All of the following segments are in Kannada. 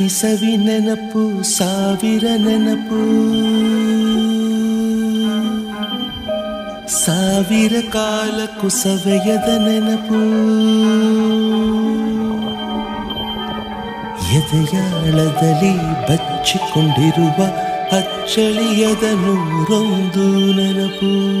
ಸವಿ ಸವಿ ನೆನಪು ಸಾವಿರ ನೆನಪು. ಸಾವಿರ ಕಾಲ ಸವೆಯದ ನೆನಪು. ಎದೆಯಾಳದಲ್ಲಿ ಬಚ್ಚಿಕೊಂಡಿರುವ ಅಚ್ಚಳಿಯದ ನೂರೊಂದು ನೆನಪು.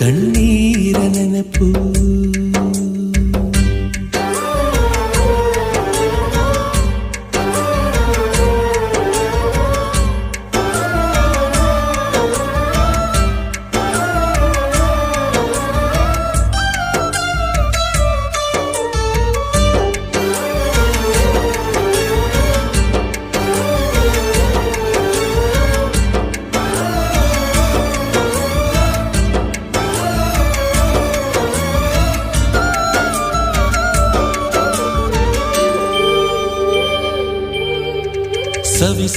ಕಣ್ಣೀರ ನೆನಪು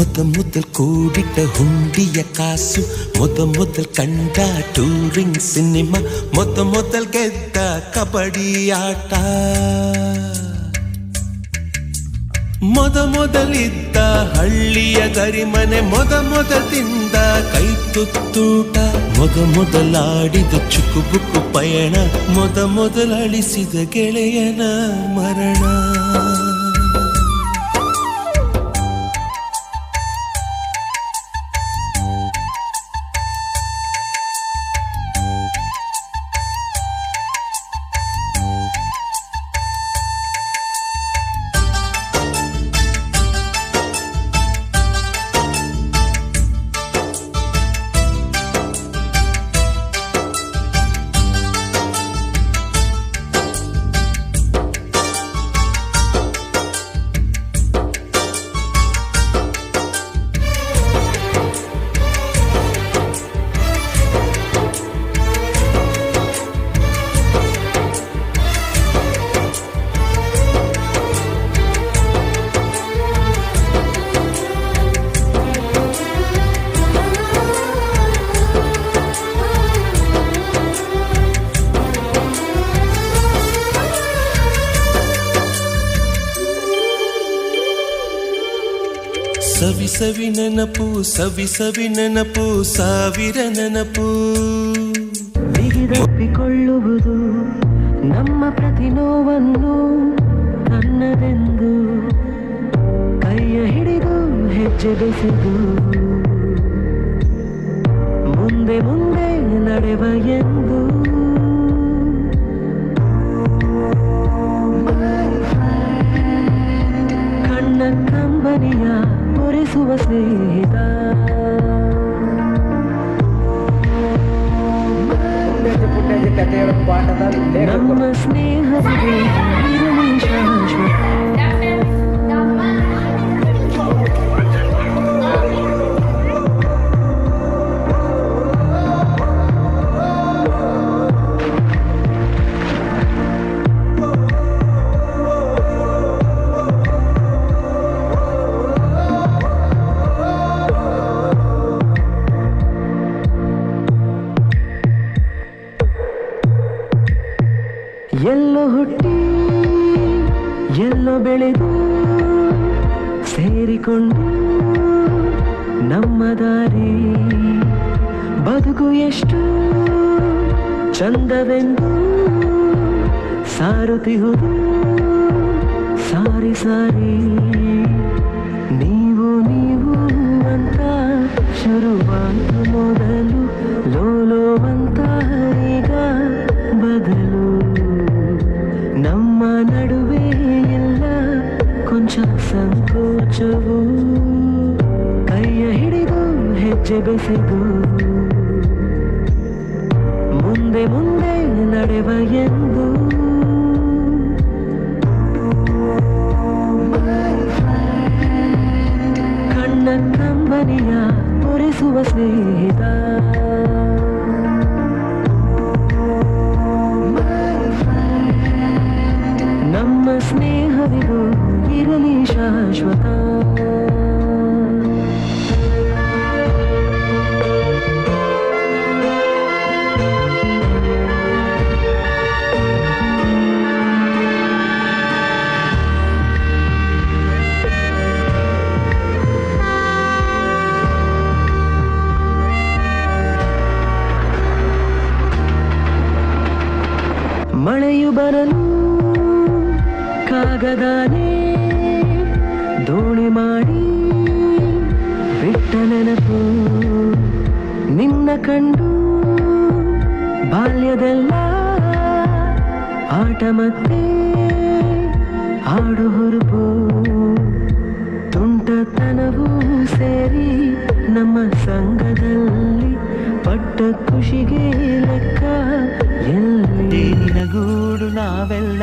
ಮೊದ முதல் ಹುಂಡಿಯ ಕಾಸು முதல் ಕಂಡ ಟೂರಿಂಗ್ ಸಿನಿಮಾ ಮೊದ முதல் ಗೆದ್ದ ಕಬಡ್ಡಿ ಆಟ. ಮೊದ ಮೊದಲಿದ್ದ ಹಳ್ಳಿಯ ಗರಿಮನೆ, ಮೊದ ಮೊದಲಿಂದ ಕೈ ತುತ್ತೂಟ. ಮೊದ ಮೊದಲಾಡಿದ ಚುಕುಬುಕು ಪಯಣ, ಮೊದ ಗೆಳೆಯನ ಮರಣ. ಸವಿ ಸವಿ ನೆನಪು ಸವಿ ಸವಿ ನೆನಪು ಸಾವಿರ ನೆನಪು ಬಿಗಿದಪ್ಪಿಕೊಳ್ಳುವುದು ನಮ್ಮ ಪ್ರತಿ ನೋವನ್ನು ನನ್ನದೆಂದು ಕೈಯ ಹಿಡಿದು ಹೆಜ್ಜೆ ಬೆಸೆದು ಮುಂದೆ ಮುಂದೆ ನಡೆವ ಎಂದು ಕಣ್ಣ ಕಂಬನಿಯ ಒರೆಸುವ ಸ್ನೇಹಿತ ನಮ್ಮ ಸ್ನೇಹವಿದೆ ಇರಲಿ ಶಾಶ್ವತ ಬೆಳೆದು ಸೇರಿಕೊಂಡು ನಮ್ಮ ದಾರಿ. ಬದುಕು ಎಷ್ಟು ಚಂದವೆಂದು ಸಾರುತ್ತಿಹುದು ಸಾರಿ ಸಾರಿ. ಬೆಸೆದು ಮುಂದೆ ಮುಂದೆ ನಡೆವ ಎಂದು. ಕಣ್ಣ ಕಂಬನಿಯ ಒರೆಸುವ ಸ್ನೇಹಿತ. ನಮ್ಮ ಸ್ನೇಹವಿದು ಇರಲಿ ಶಾಶ್ವತ. ಕಾಗದಾನೆ ದೋಣಿ ಮಾಡಿ ಬಿಟ್ಟ ನೆನಪು ನಿನ್ನ ಕಂಡು ಬಾಲ್ಯದೆಲ್ಲ ಆಟ ಮತ್ತೆ ಆಡು ಹುರುಪು. ತುಂಟತನವೂ ಸೇರಿ ನಮ್ಮ ಸಂಘದಲ್ಲಿ ಪಟ್ಟ ಖುಷಿಗೆ ಲೆಕ್ಕ ಎಲ್ಲಿ? ನಗೂಡು ನಾವೆಲ್ಲ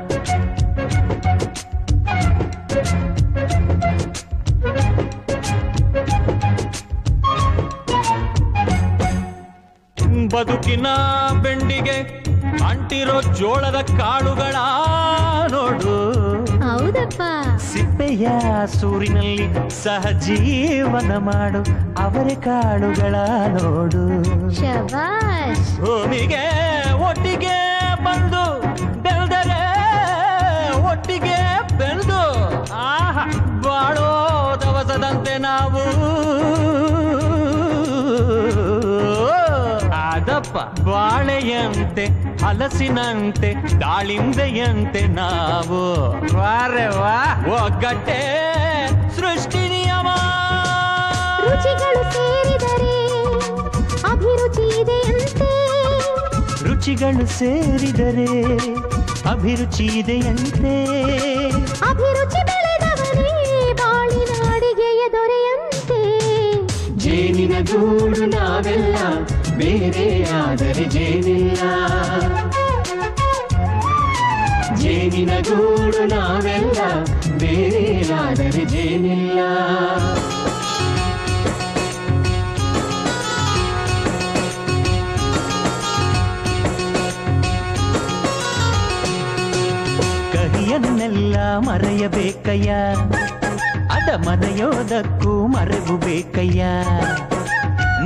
ಬದುಕಿನ ಬೆಂಡಿಗೆ ಅಂಟಿರೋ ಜೋಳದ ಕಾಳುಗಳ ನೋಡು. ಹೌದಪ್ಪ. ಸಿಪ್ಪೆಯ ಸೂರಿನಲ್ಲಿ ಸಹಜೀವನ ಮಾಡು ಅವರ ಕಾಳುಗಳ ನೋಡು. ಶಬಾಷ್. ಭೂಮಿಗೆ ಒಟ್ಟಿಗೆ ಬಂದು ಬೆಳೆದರೆ ಒಟ್ಟಿಗೆ ಬೆಳೆದು. ಆಹ ಬಾಳೋ ದವಸದಂತೆ ನಾವು ಅದಪ್ಪ ಬಾಳೆಯಂತೆ ಹಲಸಿನಂತೆ ದಾಳಿಂಬೆಯಂತೆ ನಾವು. ವಾರೆ ವಾ. ಒಗ್ಗಟ್ಟೆ ಸೃಷ್ಟಿ ನಿಯಮ. ರುಚಿಗಳು ಸೇರಿದರೆ ಅಭಿರುಚಿ ಇದೆಯಂತೆ. ರುಚಿಗಳು ಸೇರಿದರೆ ಅಭಿರುಚಿ ಇದೆಯಂತೆ. ಅಭಿರುಚಿ ಬೆಳೆದವನೇ ಬಾಳಿನ ಅಡಿಗೆಯ ದೊರೆಯಂತೆ. ಜೇನಿನ ಗೂಡು ನಾವೆಲ್ಲ ಬೇರೆಯಾದರೆ ಜೇನಿಲ್ಲ ಜೇನಿನ ಗೂಡು ನಾವೆಲ್ಲ ಬೇರೆಯಾದರೆ ಜೇನಿಲ್ಲ ಕಹಿಯನ್ನೆಲ್ಲ ಮರೆಯಬೇಕಯ್ಯ. ಅಡ ಮರೆಯೋದಕ್ಕೂ ಬೇಕಯ್ಯ.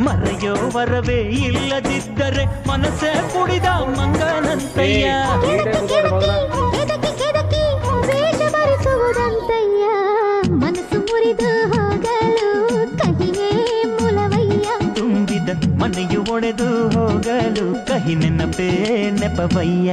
ಮರೆಯೋ ವರವೇ ಇಲ್ಲದಿದ್ದರೆ ಮನಸ್ಸೇ ಕುಡಿದ ಮಂಗನಂತಯ್ಯ ಕೆದಕಿ ಕೆದಕಿ ಕೆದಕಿ ಕೆದಕಿ ವೇಷ ಭರಿಸುವುದಂತಯ್ಯ ಮನಸ್ಸು ಮುರಿದು ಹೋಗಲು ಕಹಿಯೇ ಮೂಲವಯ್ಯ ತುಂಬಿದ ಮನೆಯು ಒಡೆದು ಹೋಗಲು ಕಹಿ ನೆನಪೇ ನೆಪವಯ್ಯ